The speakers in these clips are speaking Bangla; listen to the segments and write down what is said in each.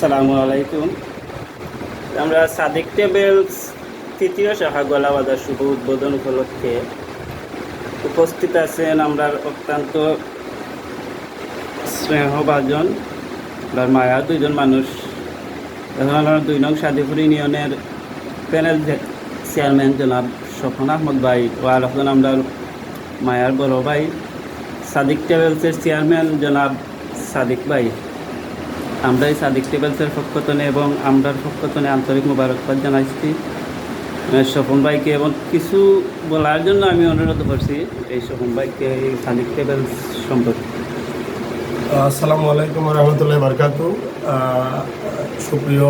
আসসালামু আলাইকুম। আমরা সাদিক টেবেলস তৃতীয় শাখা গলাবাজার শুভ উদ্বোধন উপলক্ষে উপস্থিত আছেন আমরা অত্যন্ত স্নেহভাজন আর মায়া, দুইজন মানুষ। এখন আমরা দুই নং সাদিপুর ইউনিয়নের প্যানেল চেয়ারম্যান জনাব স্বপন আহমদ ভাই ও আর এখন আমরা মায়ার বড় ভাই। সাদিক টেবেলসের চেয়ারম্যান জনাব সাদিক ভাই। আমরা এই সাদিক টেবেলসের পক্ষতনে এবং আমরার পক্ষতনে আন্তরিক মোবারকবাদ জানাইছি। স্বপন ভাইকে এবং কিছু বলার জন্য আমি অনুরোধ করছি এই স্বপন ভাইকে এই সাদিক টেবেলস সম্পর্কে। আসসালামু আলাইকুম রহমতুল্লাহ বারকাতু। সুপ্রিয়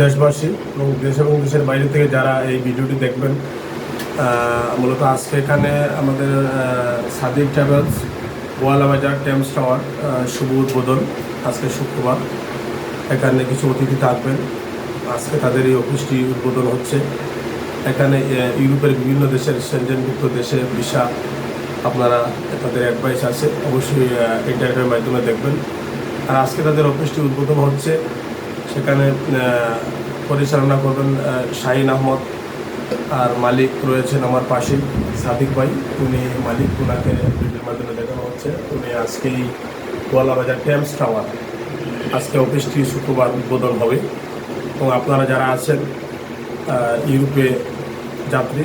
দেশবাসী এবং দেশ এবং দেশের বাইরে থেকে যারা এই ভিডিওটি দেখবেন মূলত আজকে এখানে আমাদের Sadiq travels Goalabazar Thames tower শুভ উদ্বোধন আজকে শুক্রবার। এখানে কিছু অতিথি থাকবেন। আজকে তাদের এই অফিসটি উদ্বোধন হচ্ছে। এখানে ইউরোপের বিভিন্ন দেশের সেনজেনভুক্ত দেশে ভিসা আপনারা তাদের অ্যাডভাইস আছে। অবশ্যই ইন্টারনেটের মাধ্যমে দেখবেন। আর আজকে তাদের অফিসটি উদ্বোধন হচ্ছে। সেখানে পরিচালনা করবেন শাহিন আহমদ। আর মালিক রয়েছেন আমার পাশেই, সাদিক ভাই। উনি মালিক ওনাকে ভিডিওর মাধ্যমে দেখানো হচ্ছে। উনি আজকেই গোয়ালাবাজার টেমস টাওয়ার। আজকে অফিসটি শুক্রবার উদ্বোধন হবে। এবং আপনারা যারা আছেন ইউরোপে যাত্রী,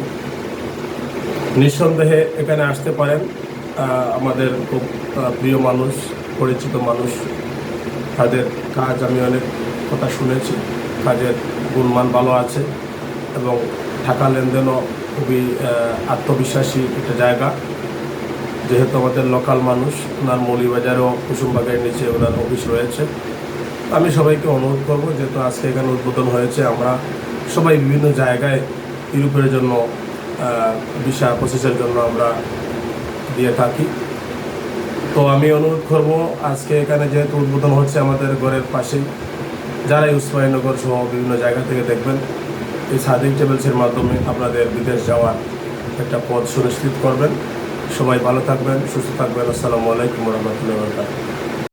নিঃসন্দেহে এখানে আসতে পারেন। আমাদের খুব প্রিয় মানুষ, পরিচিত মানুষ। তাদের কাজ আমি অনেক কথা শুনেছি। কাজের গুণমান ভালো আছে এবং টাকা লেনদেনও খুবই আত্মবিশ্বাসী একটা জায়গা। যেহেতু আমাদের লোকাল মানুষ, ওনার মৌলিবাজারও কুসুমবাগের নিচে ওনার অফিস রয়েছে। আমি সবাইকে অনুরোধ করব, যেহেতু আজকে এখানে উদ্বোধন হয়েছে, আমরা সবাই বিভিন্ন জায়গায় ইউরোপের জন্য ভিসা প্রসেসের জন্য আমরা দিয়ে থাকি। তো আমি অনুরোধ করব, আজকে এখানে যেহেতু উদ্বোধন হচ্ছে আমাদের ঘরের পাশেই যারা উসমানীনগর সহ বিভিন্ন জায়গা থেকে দেখবেন এই সাদিক টেবিলসের মাধ্যমে আপনাদের বিদেশ যাওয়ার একটা পথ সুনিশ্চিত করবেন। সবাই ভালো থাকবেন, সুস্থ থাকবেন। আসসালামু আলাইকুম রহমতুল্লাহ